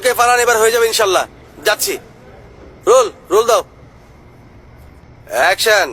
ওকে ফারান এবার হয়ে যাবে ইনশাল্লাহ। যাচ্ছি। রোল রোল দাও। অ্যাকশন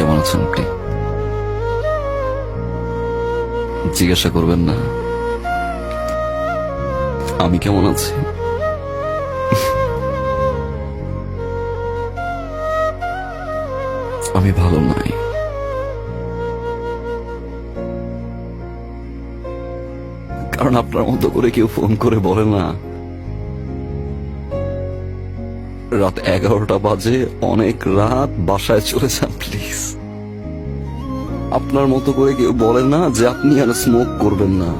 কেমন আছেন আপনি? জিজ্ঞাসা করবেন না। আমি কেমন আছি? আমি ভালো নাই। কারণ আপনার মতো করে কেউ ফোন করে বলে না। রাত এগারোটা বাজে, অনেক রাত বাসায় চলে যান, প্লিজ। আপনার মতো করে কেউ বলে না যে আপনি আর স্মোক করবেন না।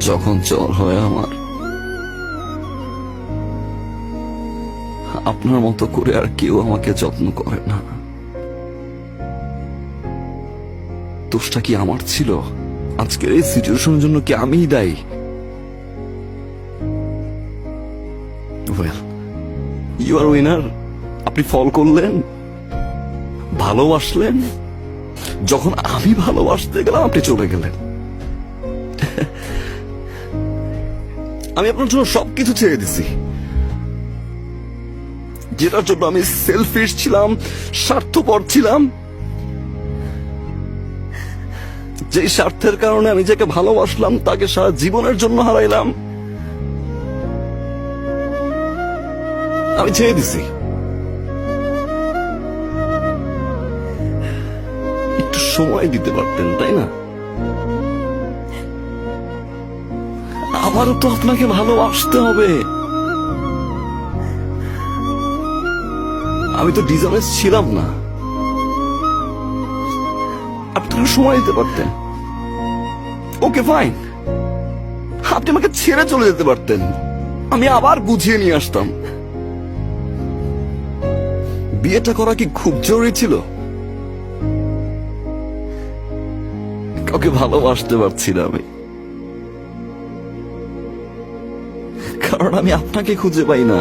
যখন জ্বর হয় আমার, আপনার মতো করে আর কেউ আমাকে যত্ন করে না। দোষটা কি আমার ছিল? আজকের এই সিচুয়েশনের জন্য কি আমিই দায়ী? ওয়েল ইউ আর উইনার আপনি ফল করলেন। ভালোবাসলেন? যখন আমি ভালোবাসতে গেলাম, আপনি চলে গেলেন। আমি আপনার জন্য সবকিছু ছেড়ে দিছি। যেটার জন্য আমি সেলফিশ ছিলাম, স্বার্থপর ছিলাম। যে স্বার্থের কারণে আমি যাকে ভালোবাসলাম, তাকে সারা জীবনের জন্য হারাইলাম। আমি ছেড়ে দিছি। একটু সময় দিতে পারতেন, তাই না? আমারও তো আপনাকে ভালোবাসতে হবে। আমি তো ডিজাইনার ছিলাম না। আপনি সময় দিতে পারতেন। Okay, fine. আপনি আমাকে ছেড়ে চলে যেতে পারতেন। আমি আবার বুঝিয়ে নিয়ে আসতাম। বিয়েটা করা কি খুব জরুরি ছিল? কাউকে ভালোবাসতে পারছি না আমি। কারণ আমি আপনাকে খুঁজে পাই না।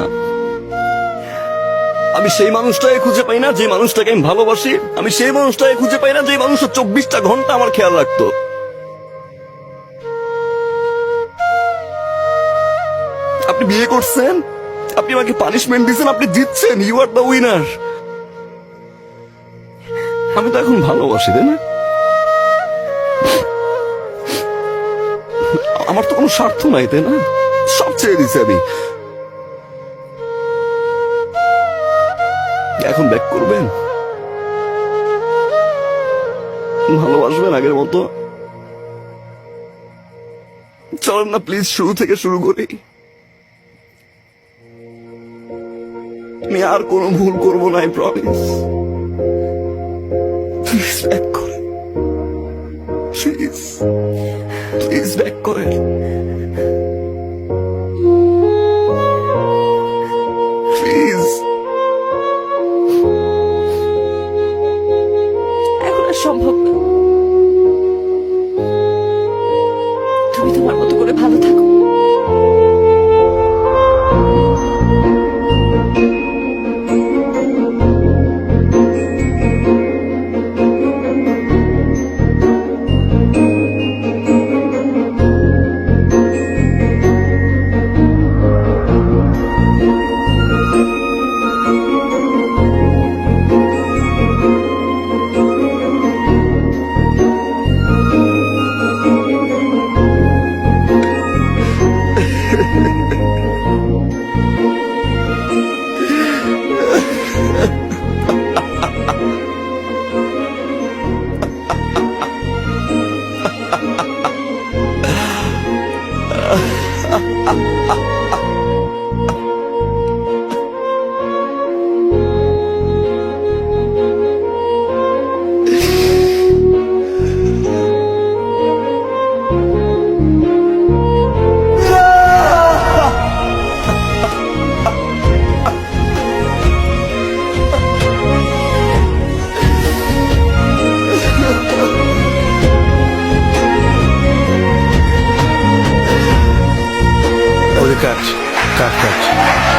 আমি সেই মানুষটাকে খুঁজে পাই না, যে মানুষটাকে আমি ভালোবাসি। আমি সেই মানুষটাকে খুঁজে পাই না, যে মানুষটা চব্বিশটা ঘণ্টা আমার খেয়াল রাখতো। আপনি বিয়ে করছেন? আপনি আমাকে পানিশমেন্ট দিচ্ছেন আপনি জিতছেন। ইউ আর দ্য উইনার আমি তো এখন ভালোবাসি, তাই না? আমার তো কোনো স্বার্থ নাই, তাই না? সব ছেড়ে দিছি আমি। এখন ব্যাক করবেন? ভালোবাসবেন আগের মতো। চলেন না প্লিজ শুরু থেকে শুরু করি। আমি আর কোনো ভুল করব না প্রমিস প্লিজ ব্যাক করেন। প্লিজ প্লিজ ব্যাক করেন। প্লিজ। এখন সম্ভব 哈哈 suspect.